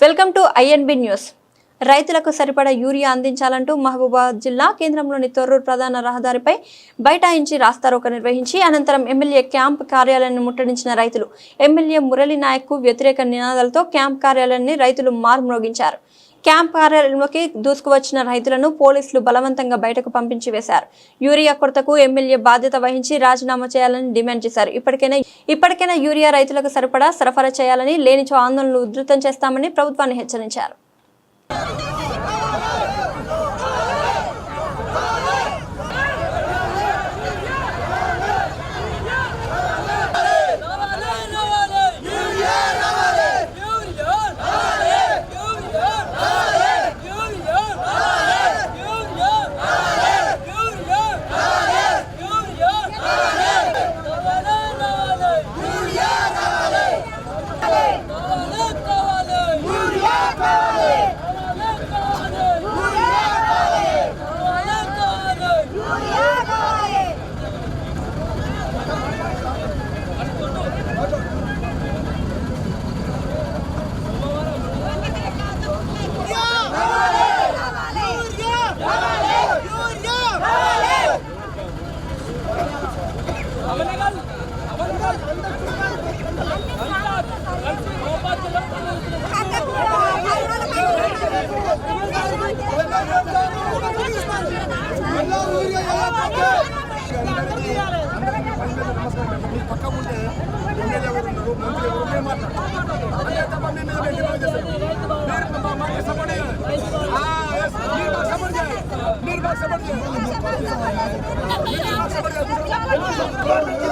Welcome to INB news. రైతులకు సరిపడా urea అందించాలంటూ Mahabubabad జిల్లా కేంద్రంలోని తొర్రూరు ప్రధాన రహదారిపై బైఠాయించి రాస్తారోక నిర్వహించి అనంతరం ఎమ్మెల్యే క్యాంప్ కార్యాలయాన్ని ముట్టడించిన రైతులు. ఎమ్మెల్యే మురళీ నాయక్కు వ్యతిరేక నినాదాలతో క్యాంప్ కార్యాలయాన్ని రైతులు మార్మోగించారు క్యాంప్ కార్యాలయంలోకి దూసుకువచ్చిన రైతులను పోలీసులు బలవంతంగా బయటకు పంపించి వేశారు. యూరియా కొరతకు ఎమ్మెల్యే బాధ్యత వహించి రాజీనామా చేయాలని డిమాండ్ చేశారు. ఇప్పటికైనా ఇప్పటికైనా యూరియా రైతులకు సరిపడా సరఫరా చేయాలని లేనిచో ఆందోళనలు ఉధృతం చేస్తామని ప్రభుత్వాన్ని హెచ్చరించారు. పక్క ఉంటే ఎమ్మెల్యే ఎవరు ఉన్నారు మంత్రి ఎవరు ఉన్నారు మాట్లాడతారు అదే తప్ప మేము డిమాండ్ చేస్తాం మీరు మాకు సపోర్ట్ చేయాలి మీరు మాకు సపోర్ట్ చేయాలి మీరు మాకు సపోర్ట్ చేయాలి మీరు మాకు సపోర్ట్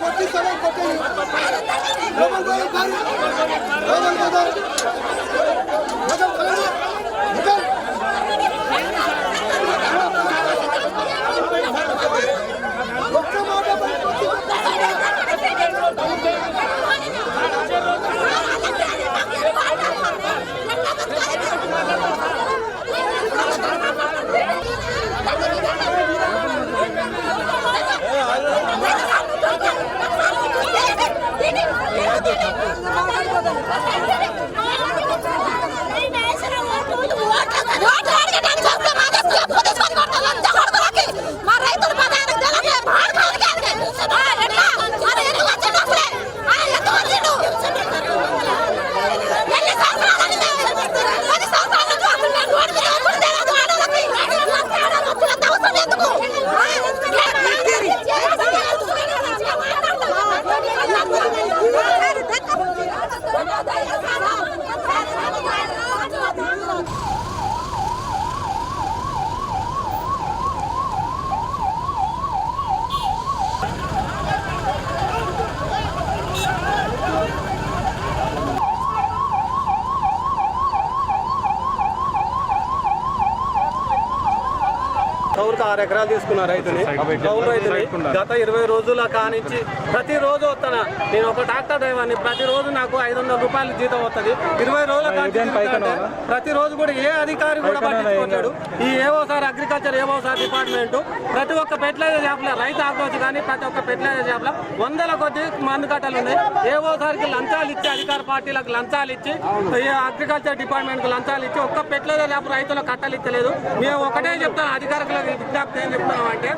কোটি সবাই কোটি রোমান ভাই রোমান ভাই। కౌలుకు ఆరు ఎకరాలు తీసుకున్న రైతుని కౌలు రైతుని గత ఇరవై రోజుల కానించి ప్రతిరోజు వస్తానా నేను ఒక ట్రాక్టర్ డ్రైవర్ని ప్రతిరోజు నాకు ఐదు వందల రూపాయలు జీతం వస్తుంది ఇరవై రోజుల కానించి తిరుగుతుంటే ప్రతిరోజు కూడా ఏ అధికారి కూడా పట్టించుకోలేడు ఈ ఏవో సార్ అగ్రికల్చర్ ఏవో సార్ డిపార్ట్మెంట్ ప్రతి ఒక్క ఫెర్టిలైజర్ షాప్లో రైతు ఆక్రోచ్ కానీ ప్రతి ఒక్క ఫెర్టిలైజర్ షాప్లో వందల కొద్ది మందు కట్టలు ఉన్నాయి. ఏవో సార్కి లంచాలు ఇచ్చి అధికార పార్టీలకు లంచాలు ఇచ్చి ఈ అగ్రికల్చర్ డిపార్ట్మెంట్కు లంచాలు ఇచ్చి ఒక్క ఫెర్టిలైజర్ షాప్ రైతులకు కట్టలు ఇచ్చలేదు మేము ఒకటే చెప్తాం అధికారులకు విజ్ఞప్తి ఏం చెప్తున్నాం అంటే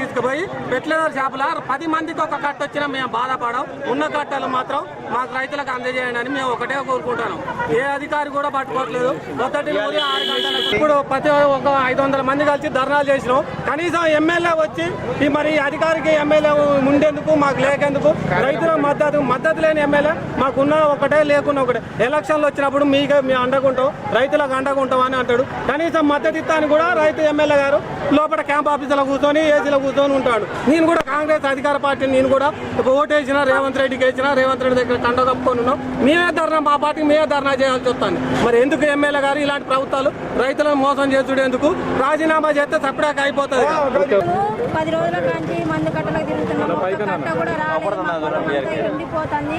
తీసుకుపోయి ఫెర్టిలైజర్ షాపులో పది మందికి ఒక కట్ట వచ్చినా మేము బాధపడం ఉన్న కట్టలు మాత్రం మాకు రైతులకు అందజేయండి అని మేము ఒకటే కోరుకుంటాను. ఏ అధికారి కూడా పట్టుకోవట్లేదు మొదటి ఆరు ఇప్పుడు ప్రతి ఒక ఐదు వందల మంది కలిసి ధర్నాలు చేసినాం. కనీసం ఎమ్మెల్యే వచ్చి ఈ మరి ఈ అధికారికి ఎమ్మెల్యే ఉండేందుకు మాకు లేకెందుకు రైతుల మద్దతు మద్దతు లేని ఎమ్మెల్యే మాకున్న ఒకటే లేకున్నా ఒకటే. ఎలక్షన్లు వచ్చినప్పుడు మీకు మేము అండకుంటాం రైతులకు అండకుంటాం అని అంటాడు. కనీసం మద్దతు ఇస్తాను కూడా రైతు ఎమ్మెల్యే గారు లోపల క్యాంప్ ఆఫీసులో కూర్చొని ఏసీలో కూర్చొని ఉంటాడు. నేను కూడా కాంగ్రెస్ అధికార పార్టీ నేను కూడా ఓటు వేసిన రేవంత్ రెడ్డికి వేసిన రేవంత్ రెడ్డి దగ్గర కండ కప్పుకొని ఉన్నాం. మేమే ధర్నా మా పార్టీకి మేమే ధర్నా చేయాల్సి వస్తాను మరి ఎందుకు ఎమ్మెల్యే గారు ఇలాంటి ప్రభుత్వాలు రైతులను మోసం చేసుడేందుకు రాజీనామా చేస్తే సపడాక అయిపోతుంది. పది రోజుల నుంచి మందు కట్టలకు తిరుగుతున్నాం. కట్ట కూడా రాలేదు. ఎండిపోతుంది.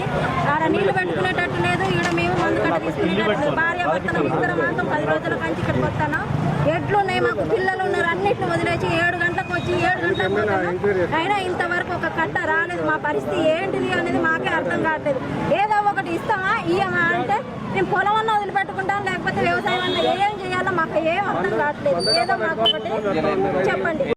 ఆడ నీళ్ళు పెట్టుకునేటట్టు లేదు. ఇక్కడ మేము మందు కట్ట తీసుకునేటట్టు భార్య భర్తలు ఇద్దరం మాత్రం పది రోజుల నుంచి ఇక్కడికి వస్తాను ఎడ్లు ఉన్నాయి మాకు పిల్లలు ఉన్నారు. అన్నిటిని వదిలేసి ఏడు గంటలకు వచ్చి ఏడు గంటలకు అయినా ఇంతవరకు ఒక కట్ట రాలేదు. మా పరిస్థితి ఏంటిది అనేది మాకే అర్థం కావట్లేదు. ఏదో ఒకటి ఇస్తామా ఇయ్యమా అంటే మేము పొలం అన్న వదిలిపెట్టుకుంటాం లేకపోతే వ్యవసాయం అన్న ఏం చేయాలో మాకు ఏం అర్థం కావట్లేదు. ఏదో మాకు ఒకటి చెప్పండి.